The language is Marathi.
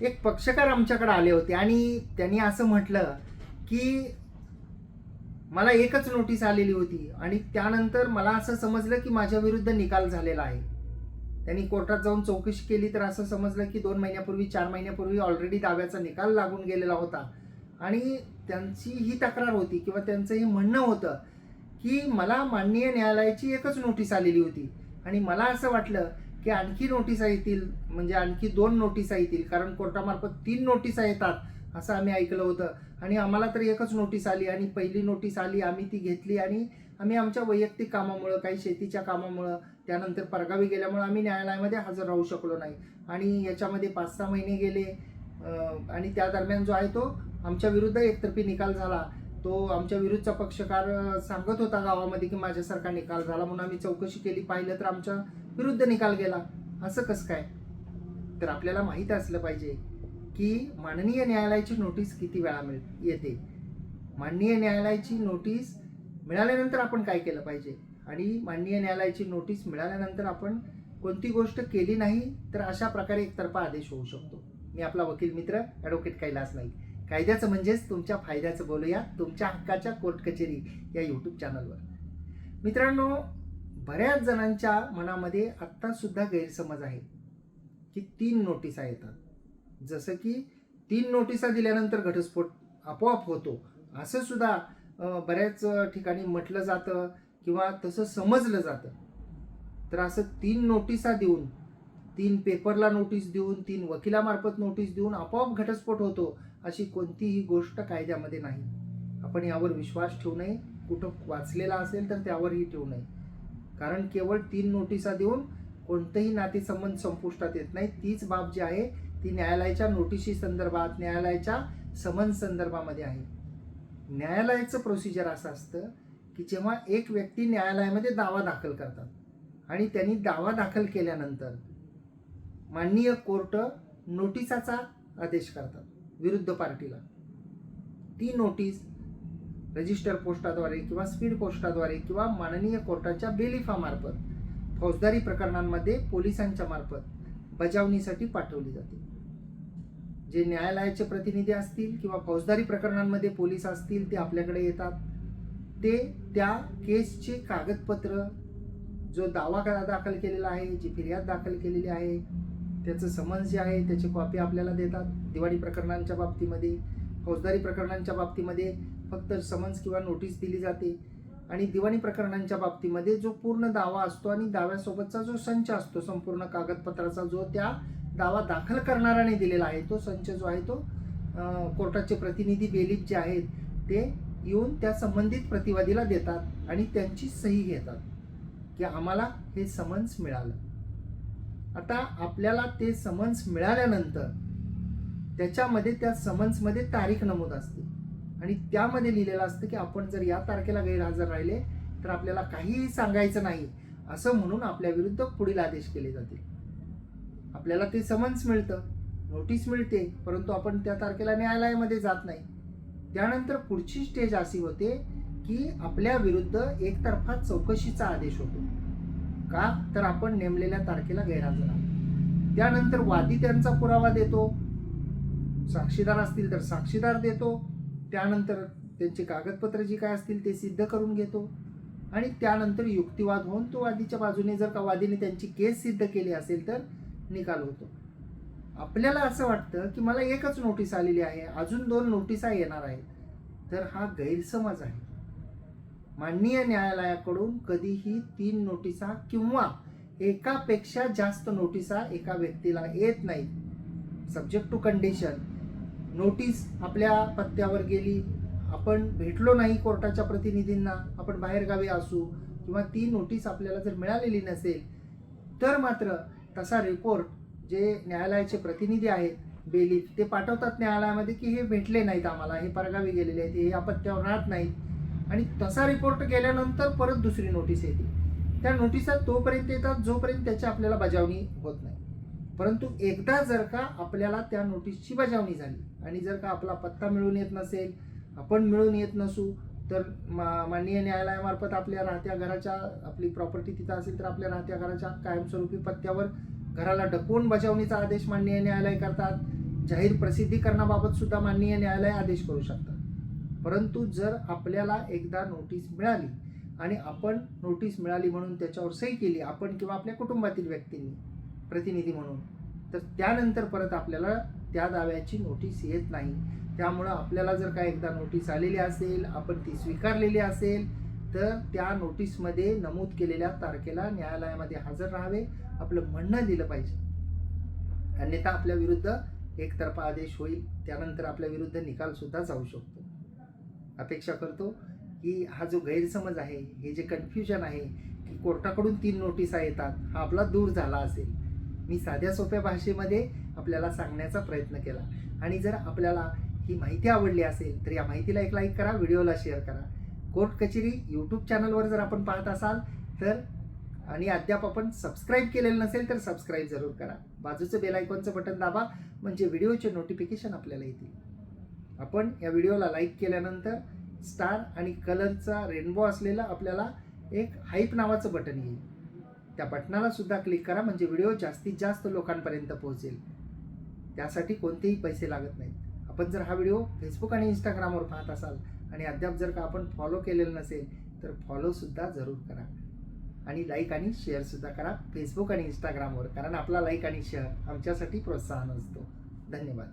एक पक्षकार आमच्याकडे आले होते आणि त्यांनी असं म्हटलं की मला एकच नोटीस आलेली होती आणि त्यानंतर मला असं समजलं की माझ्या विरुद्ध निकाल झालेला आहे. त्यांनी कोर्टात जाऊन चौकशी केली तर असं समजलं की दोन महिन्यापूर्वी चार महिन्यापूर्वी ऑलरेडी दाव्याचा निकाल लागून गेलेला होता. आणि त्यांची ही तक्रार होती किंवा त्यांचं हे म्हणणं होतं की मला माननीय न्यायालयाची एकच नोटीस आलेली होती. आणि मला असं वाटलं की आणखी नोटिसा येतील म्हणजे आणखी दोन नोटिसा येतील कारण कोर्टामार्फत तीन नोटिसा येतात असं आम्ही ऐकलं होतं. आणि आम्हाला तर एकच नोटीस आली आणि पहिली नोटीस आली आम्ही ती घेतली आणि आम्ही आमच्या वैयक्तिक कामामुळं काही शेतीच्या कामामुळं त्यानंतर परगावी गेल्यामुळं आम्ही न्यायालयामध्ये हजर राहू शकलो नाही. आणि याच्यामध्ये पाच सहा महिने गेले आणि त्या दरम्यान जो आहे तो आमच्या विरुद्ध एकतर्फी निकाल झाला. तो आमच्या विरुद्धचा पक्षकार सांगत होता गावामध्ये की माझ्यासारखा निकाल झाला म्हणून आम्ही चौकशी केली पाहिलं तर आमच्या विरुद्ध निकाल गेला. असं कसं काय? तर आपल्याला माहीत असलं पाहिजे की माननीय न्यायालयाची नोटीस किती वेळा मिळ येते. माननीय न्यायालयाची नोटीस मिळाल्यानंतर आपण काय केलं पाहिजे? आणि माननीय न्यायालयाची नोटीस मिळाल्यानंतर आपण कोणती गोष्ट केली नाही तर अशा प्रकारे एकतर्फा आदेश होऊ शकतो. मी आपला वकील मित्र ॲडव्होकेट कैलास नाही कायद्याचं म्हणजेच तुमच्या फायद्याचं बोलूया तुमच्या हक्काच्या कोर्ट कचेरी या यूट्यूब चॅनलवर मित्रांनो बऱ्याच जणांच्या मनामध्ये आत्तासुद्धा गैरसमज आहे की तीन नोटिसा येतात. जसं की तीन नोटिसा दिल्यानंतर घटस्फोट आपोआप होतो. असं सुद्धा बऱ्याच ठिकाणी म्हटलं जातं किंवा तसं समजलं जातं. तर असं तीन नोटिसा देऊन तीन पेपरला नोटीस देऊन तीन वकिलामार्फत नोटीस देऊन आपोआप घटस्फोट होतो अशी कोणतीही गोष्ट कायद्यामध्ये नाही. आपण यावर विश्वास ठेवू नये. कुठं वाचलेला असेल तर त्यावरही ठेवू नये. कारण केवळ तीन नोटिसा देऊन कोणतंही नातेसंबंध संपुष्टात येत नाही. तीच बाब जी आहे ती न्यायालयाच्या नोटिशी संदर्भात न्यायालयाच्या समन संदर्भामध्ये आहे. न्यायालयाचं प्रोसिजर असं असतं की जेव्हा एक व्यक्ती न्यायालयामध्ये दावा दाखल करतात आणि त्यांनी दावा दाखल केल्यानंतर माननीय कोर्ट नोटिसाचा आदेश करतात विरुद्ध पार्टीला. ती नोटीस रजिस्टर पोस्टाद्वारे किंवा स्पीड पोस्टाद्वारे किंवा माननीय कोर्टाच्या बेलिफामार्फत फौजदारी प्रकरणांमध्ये पोलिसांच्या मार्फत बजावणीसाठी पाठवली जाते. जे न्यायालयाचे प्रतिनिधी असतील किंवा फौजदारी प्रकरणांमध्ये पोलीस असतील ते आपल्याकडे येतात. ते त्या केसचे कागदपत्र जो दावा करा दाखल केलेला आहे जी फिर्याद दाखल केलेली आहे त्याचं समन्स जे आहे त्याची कॉपी आपल्याला देतात दिवाळी प्रकरणांच्या बाबतीमध्ये फौजदारी प्रकरणांच्या बाबतीमध्ये. फक्त समन्स किंवा नोटीस दिली जाते. आणि दिवाणी प्रकरणांच्या बाबतीमध्ये जो पूर्ण दावा असतो आणि दाव्यासोबतचा जो संच असतो संपूर्ण कागदपत्राचा जो त्या दावा दाखल करणाऱ्याने दिलेला आहे तो संच जो आहे तो कोर्टाचे प्रतिनिधी बेलीफ जे आहेत ते येऊन त्या संबंधित प्रतिवादीला देतात आणि त्यांची सही घेतात की आम्हाला हे समन्स मिळालं. आता आपल्याला ते समन्स मिळाल्यानंतर त्याच्यामध्ये त्या समन्समध्ये तारीख नमूद असते. आणि त्यामध्ये लिहिलेलं असतं की आपण जर या तारखेला गैरहजर राहिले तर आपल्याला काहीही सांगायचं नाही असं म्हणून आपल्या विरुद्ध पुढील आदेश केले जातील. आपल्याला ते समन्स मिळतं नोटीस मिळते परंतु आपण त्या तारखेला न्यायालयामध्ये जात नाही. त्यानंतर पुढची स्टेज अशी होते की आपल्या विरुद्ध एकतर्फा चौकशीचा आदेश होतो. का? तर आपण नेमलेल्या तारखेला गैरहजर आहोत. त्यानंतर वादी त्यांचा पुरावा देतो. साक्षीदार असतील तर साक्षीदार देतो. त्यानंतर त्यांची कागदपत्र जी काय असतील ते सिद्ध करून घेतो. आणि त्यानंतर युक्तिवाद होऊन तो वादीच्या बाजूने जर का वादीने त्यांची केस सिद्ध केली असेल तर निकाल होतो. आपल्याला असं वाटतं की मला एकच नोटीस आलेली आहे अजून दोन नोटिसा येणार आहेत. तर हा गैरसमज आहे. माननीय न्यायालयाकडून कधीही तीन नोटिसा किंवा एकापेक्षा जास्त नोटिसा एका व्यक्तीला येत नाहीत. सब्जेक्ट टू कंडिशन नोटीस आपल्या पत्त्यावर गेली. आपण भेटलो नाही कोर्टाच्या प्रतिनिधींना. आपण बाहेरगावी असू किंवा ती नोटीस आपल्याला जर मिळालेली नसेल तर मात्र तसा रिपोर्ट जे न्यायालयाचे प्रतिनिधी आहेत बेली ते पाठवतात न्यायालयामध्ये की हे भेटले नाहीत आम्हाला हे परगावी गेलेले आहेत हे अपत्यावर राहत नाहीत. आणि तसा रिपोर्ट गेल्यानंतर परत दुसरी नोटीस येते. त्या नोटिसा तोपर्यंत येतात जोपर्यंत त्याची आपल्याला बजावणी होत नाही. परंतु एकदा जर का आपल्याला त्या नोटीसची बजावणी झाली आणि जर का आपला पत्ता मिळून येत नसेल आपण मिळून येत नसू तर मा माननीय न्यायालयामार्फत आपल्या राहत्या घराच्या आपली प्रॉपर्टी तिथं असेल तर आपल्या राहत्या घराच्या कायमस्वरूपी पत्त्यावर घराला डकवून बजावणीचा आदेश माननीय न्यायालय करतात. जाहीर प्रसिद्धीकरणाबाबत सुद्धा माननीय न्यायालय आदेश करू शकतात. परंतु जर आपल्याला एकदा नोटीस मिळाली आणि आपण नोटीस मिळाली म्हणून त्याच्यावर सही केली आपण किंवा आपल्या कुटुंबातील व्यक्तींनी प्रतिनिधी म्हणून. तर त्यानंतर परत आपल्याला त्या दाव्याची नोटीस येत नाही. त्यामुळं आपल्याला जर का एकदा नोटीस आलेली असेल आपण ती स्वीकारलेली असेल तर त्या नोटीसमध्ये नमूद केलेल्या तारखेला न्यायालयामध्ये हजर राहावे आपलं म्हणणं दिलं पाहिजे. अन्यथा आपल्या विरुद्ध एकतर्फा आदेश होईल त्यानंतर आपल्या विरुद्ध निकालसुद्धा जाऊ शकतो. अपेक्षा करतो की हा जो गैरसमज आहे हे जे कन्फ्युजन आहे की कोर्टाकडून तीन नोटिसा येतात हा आपला दूर झाला असेल. मी साध्या सोप्या भाषेमध्ये आपल्याला सांगण्याचा प्रयत्न केला. आणि जर आपल्याला ही माहिती आवडली असेल तर या माहितीला एक लाईक करा व्हिडिओला शेअर करा. कोर्ट कचेरी यूट्यूब चॅनलवर जर आपण पाहत असाल तर आणि अद्याप आपण सबस्क्राईब केलेलं नसेल तर सबस्क्राईब जरूर करा. बाजूचं बेल आयकॉनचं बटन दाबा म्हणजे व्हिडिओचे नोटिफिकेशन आपल्याला येतील. आपण या व्हिडिओला लाईक केल्यानंतर स्टार आणि कलरचा रेनबो असलेला आपल्याला एक हाईप नावाचं बटन येईल. त्या बटनाला सुद्धा क्लिक करा म्हणजे व्हिडिओ जास्तीत जास्त लोकांपर्यंत पोहोचेल. त्यासाठी कोणतेही पैसे लागत नाहीत. आपण जर हा व्हिडिओ फेसबुक आणि इंस्टाग्रामवर पाहत असाल आणि अद्याप जर का आपण फॉलो केलेलं नसेल तर फॉलोसुद्धा जरूर करा. आणि लाईक आणि शेअरसुद्धा करा फेसबुक आणि इंस्टाग्रामवर कारण आपला लाईक आणि शेअर आमच्यासाठी प्रोत्साहन असतो. धन्यवाद.